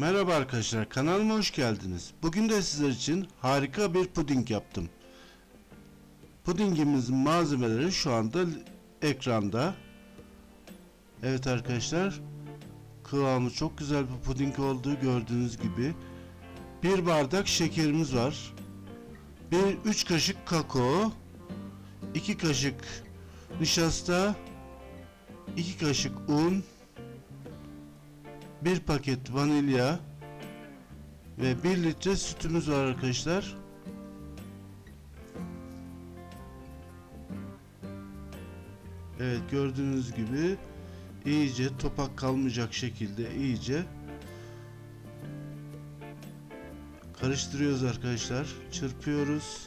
Merhaba arkadaşlar kanalıma hoş geldiniz. Bugün de sizler için harika bir puding yaptım. Pudingimizin malzemeleri şu anda ekranda. Evet arkadaşlar kıvamı çok güzel bir puding oldu gördüğünüz gibi. Bir bardak şekerimiz var. Bir 3 kaşık kakao, 2 kaşık nişasta, 2 kaşık un, bir paket vanilya ve 1 litre sütümüz var arkadaşlar. Evet gördüğünüz gibi iyice topak kalmayacak şekilde iyice karıştırıyoruz arkadaşlar. Çırpıyoruz.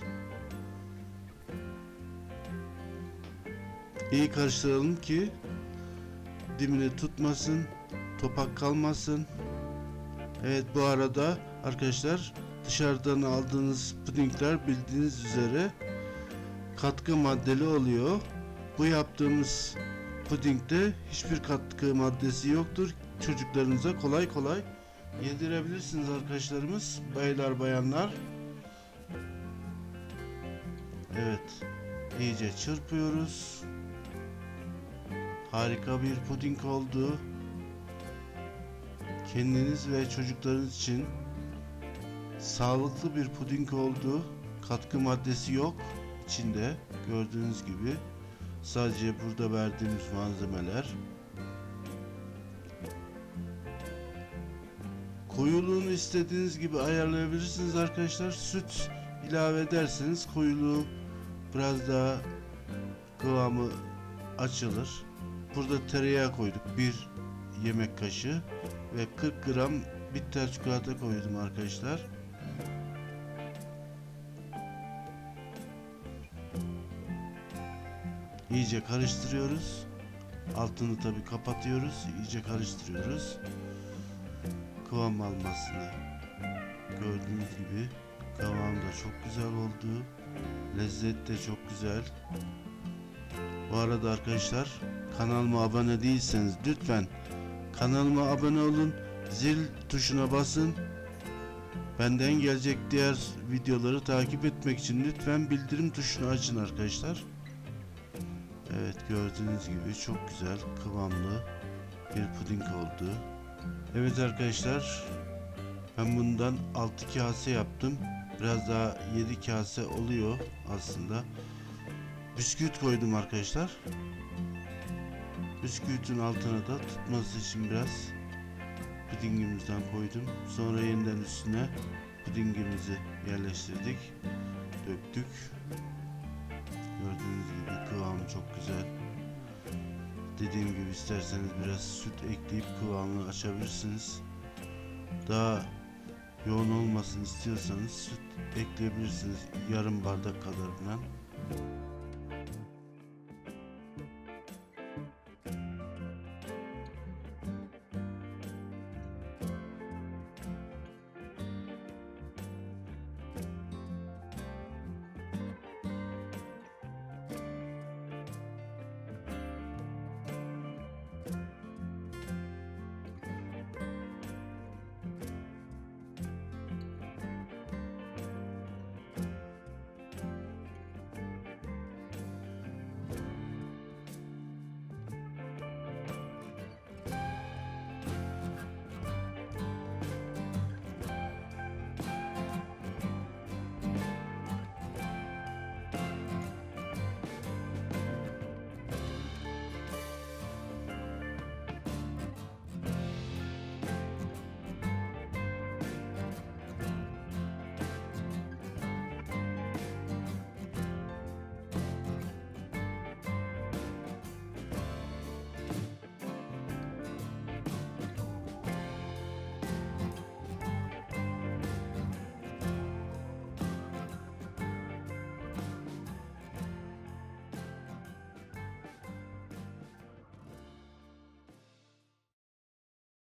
İyi karıştıralım ki dibine tutmasın topak kalmasın. Evet bu arada arkadaşlar dışarıdan aldığınız pudingler bildiğiniz üzere katkı maddeli oluyor. Bu yaptığımız pudingde hiçbir katkı maddesi yoktur. Çocuklarınıza kolay kolay yedirebilirsiniz arkadaşlarımız, baylar bayanlar. Evet, iyice çırpıyoruz. Harika bir puding oldu kendiniz ve çocuklarınız için sağlıklı bir puding oldu. Katkı maddesi yok içinde gördüğünüz gibi. Sadece burada verdiğimiz malzemeler. Koyuluğunu istediğiniz gibi ayarlayabilirsiniz arkadaşlar. Süt ilave ederseniz koyuluğu biraz daha kıvamı açılır. Burada tereyağı koyduk. Bir yemek kaşığı ve 40 gram bitter çikolata koydum arkadaşlar. İyice karıştırıyoruz. Altını tabi kapatıyoruz. İyice karıştırıyoruz. Kıvam almasını gördüğünüz gibi kıvam da çok güzel oldu. Lezzet de çok güzel. Bu arada arkadaşlar kanalıma abone değilseniz lütfen Kanalıma abone olun. Zil tuşuna basın. Benden gelecek diğer videoları takip etmek için lütfen bildirim tuşunu açın arkadaşlar. Evet gördüğünüz gibi çok güzel kıvamlı bir puding oldu. Evet arkadaşlar ben bundan 6 kase yaptım. Biraz daha 7 kase oluyor aslında. Bisküvit koydum arkadaşlar. Bisküvitin altına da tutması için biraz pudingimizden koydum. Sonra yeniden üstüne pudingimizi yerleştirdik. Döktük. Gördüğünüz gibi kıvamı çok güzel. Dediğim gibi isterseniz biraz süt ekleyip kıvamını açabilirsiniz. Daha yoğun olmasını istiyorsanız süt ekleyebilirsiniz. Yarım bardak kadar falan.